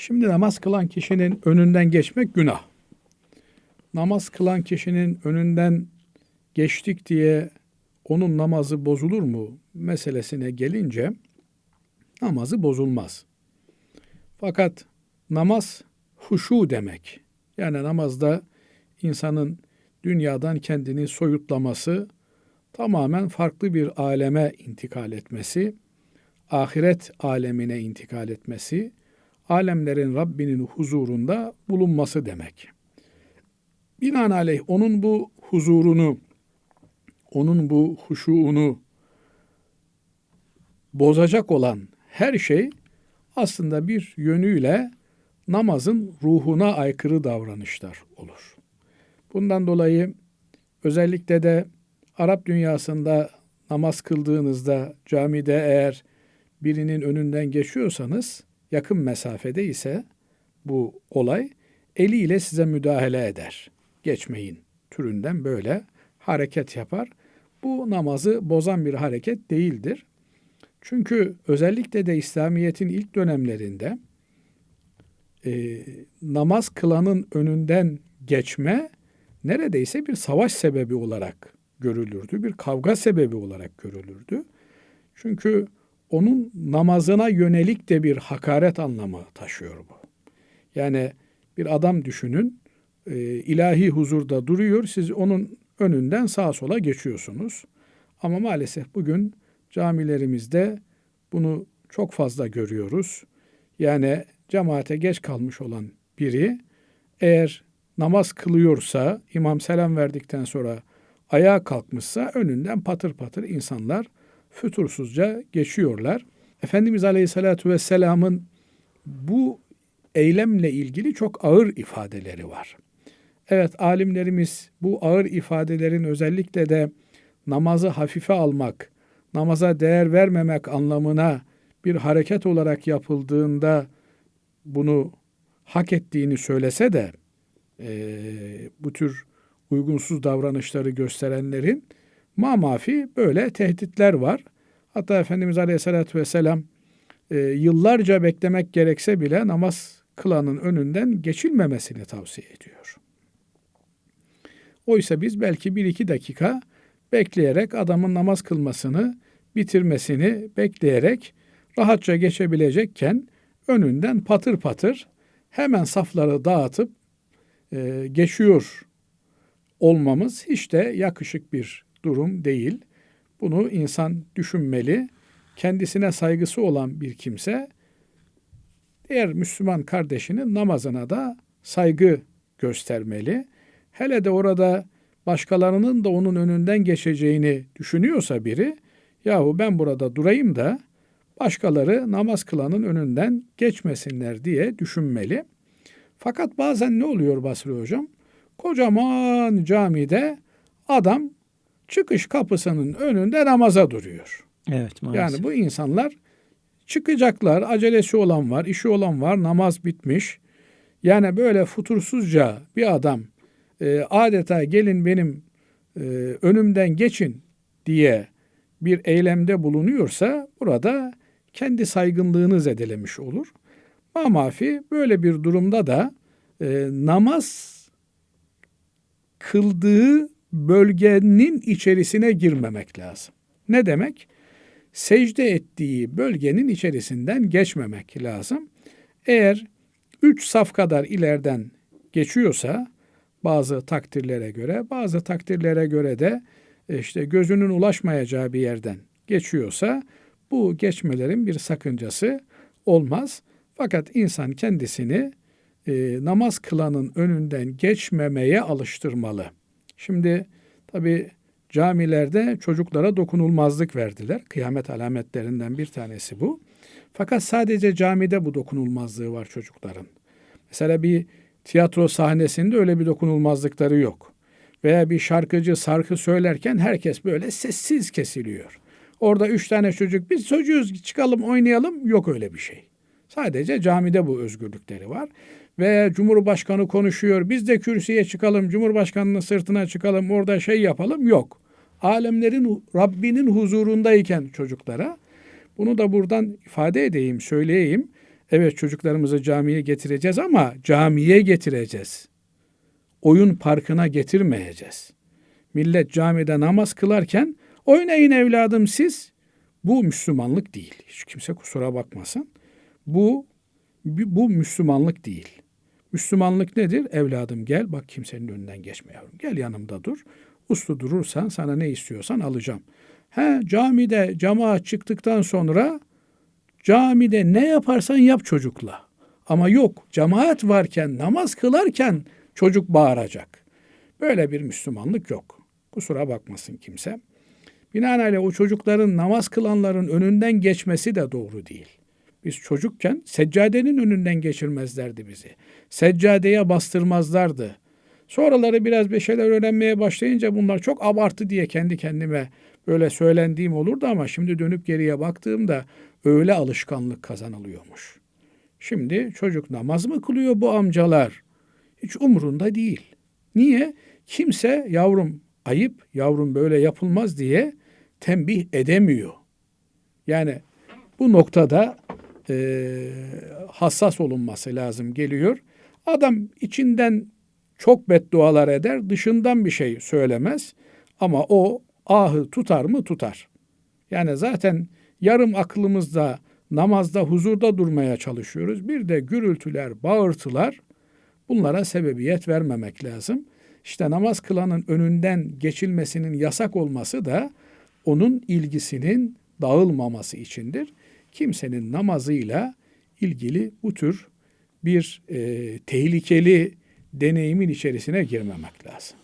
Şimdi namaz kılan kişinin önünden geçmek günah. Namaz kılan kişinin önünden geçtik diye onun namazı bozulur mu meselesine gelince namazı bozulmaz. Fakat namaz huşu demek. Yani namazda insanın dünyadan kendini soyutlaması, tamamen farklı bir aleme intikal etmesi, ahiret alemine intikal etmesi, alemlerin Rabbinin huzurunda bulunması demek. Binaenaleyh onun bu huzurunu, onun bu huşuğunu bozacak olan her şey aslında bir yönüyle namazın ruhuna aykırı davranışlar olur. Bundan dolayı özellikle de Arap dünyasında namaz kıldığınızda camide eğer birinin önünden geçiyorsanız yakın mesafede ise bu olay eliyle size müdahale eder. Geçmeyin türünden böyle hareket yapar. Bu namazı bozan bir hareket değildir. Çünkü özellikle de İslamiyet'in ilk dönemlerinde e, namaz kılanın önünden geçme neredeyse bir savaş sebebi olarak görülürdü. Bir kavga sebebi olarak görülürdü. Çünkü onun namazına yönelik de bir hakaret anlamı taşıyor bu. Yani bir adam düşünün, e, ilahi huzurda duruyor, siz onun önünden sağa sola geçiyorsunuz. Ama maalesef bugün camilerimizde bunu çok fazla görüyoruz. Yani cemaate geç kalmış olan biri eğer namaz kılıyorsa, imam selam verdikten sonra ayağa kalkmışsa önünden patır patır insanlar fütursuzca geçiyorlar. Efendimiz Aleyhisselatü Vesselam'ın bu eylemle ilgili çok ağır ifadeleri var. Evet alimlerimiz bu ağır ifadelerin özellikle de namazı hafife almak, namaza değer vermemek anlamına bir hareket olarak yapıldığında bunu hak ettiğini söylese de e, bu tür uygunsuz davranışları gösterenlerin mamafi böyle tehditler var. Hatta Efendimiz Aleyhisselatü Vesselam e, yıllarca beklemek gerekse bile namaz kılanın önünden geçilmemesini tavsiye ediyor. Oysa biz belki bir iki dakika bekleyerek adamın namaz kılmasını, bitirmesini bekleyerek rahatça geçebilecekken önünden patır patır hemen safları dağıtıp e, geçiyor olmamız hiç de yakışık bir durum değil. Bunu insan düşünmeli. Kendisine saygısı olan bir kimse diğer Müslüman kardeşinin namazına da saygı göstermeli. Hele de orada başkalarının da onun önünden geçeceğini düşünüyorsa biri, yahu ben burada durayım da başkaları namaz kılanın önünden geçmesinler diye düşünmeli. Fakat bazen ne oluyor Basri Hocam? Kocaman camide adam çıkış kapısının önünde namaza duruyor. Evet maalesef. Yani bu insanlar çıkacaklar, acelesi olan var, işi olan var, namaz bitmiş. Yani böyle futursuzca bir adam e, adeta gelin benim e, önümden geçin diye bir eylemde bulunuyorsa burada kendi saygınlığını zedelemiş olur. Mamafi böyle bir durumda da e, namaz kıldığı bölgenin içerisine girmemek lazım. Ne demek? Secde ettiği bölgenin içerisinden geçmemek lazım. Eğer üç saf kadar ileriden geçiyorsa bazı takdirlere göre, bazı takdirlere göre de işte gözünün ulaşmayacağı bir yerden geçiyorsa bu geçmelerin bir sakıncası olmaz. Fakat insan kendisini e, namaz kılanın önünden geçmemeye alıştırmalı. Şimdi tabi camilerde çocuklara dokunulmazlık verdiler. Kıyamet alametlerinden bir tanesi bu. Fakat sadece camide bu dokunulmazlığı var çocukların. Mesela bir tiyatro sahnesinde öyle bir dokunulmazlıkları yok. Veya bir şarkıcı şarkı söylerken herkes böyle sessiz kesiliyor. Orada üç tane çocuk biz çocuğuz çıkalım oynayalım yok öyle bir şey. Sadece camide bu özgürlükleri var. Veya Cumhurbaşkanı konuşuyor biz de kürsüye çıkalım Cumhurbaşkanının sırtına çıkalım orada şey yapalım yok. Alemlerin Rabbinin huzurundayken çocuklara bunu da buradan ifade edeyim söyleyeyim. Evet çocuklarımızı camiye getireceğiz ama camiye getireceğiz. Oyun parkına getirmeyeceğiz. Millet camide namaz kılarken oynayın evladım siz. Bu Müslümanlık değil. Hiç kimse kusura bakmasın. Bu bu Müslümanlık değil. Müslümanlık nedir? Evladım gel bak kimsenin önünden geçme yavrum. Gel yanımda dur. Uslu durursan sana ne istiyorsan alacağım. He camide cemaat çıktıktan sonra camide ne yaparsan yap çocukla. Ama yok cemaat varken namaz kılarken çocuk bağıracak. Böyle bir Müslümanlık yok. Kusura bakmasın kimse. Binaenaleyh o çocukların namaz kılanların önünden geçmesi de doğru değil. Biz çocukken seccadenin önünden geçirmezlerdi bizi. Seccadeye bastırmazlardı. Sonraları biraz bir şeyler öğrenmeye başlayınca bunlar çok abartı diye kendi kendime böyle söylendiğim olurdu ama şimdi dönüp geriye baktığımda öyle alışkanlık kazanılıyormuş. Şimdi çocuk namaz mı kılıyor bu amcalar? Hiç umurunda değil. Niye? Kimse yavrum ayıp, yavrum böyle yapılmaz diye tembih edemiyor. Yani bu noktada e, hassas olunması lazım geliyor. Adam içinden çok beddualar eder, dışından bir şey söylemez. Ama o ahı tutar mı? Tutar. Yani zaten yarım aklımızda namazda huzurda durmaya çalışıyoruz. Bir de gürültüler, bağırtılar bunlara sebebiyet vermemek lazım. İşte namaz kılanın önünden geçilmesinin yasak olması da onun ilgisinin dağılmaması içindir. Kimsenin namazıyla ilgili bu tür bir e, tehlikeli deneyimin içerisine girmemek lazım.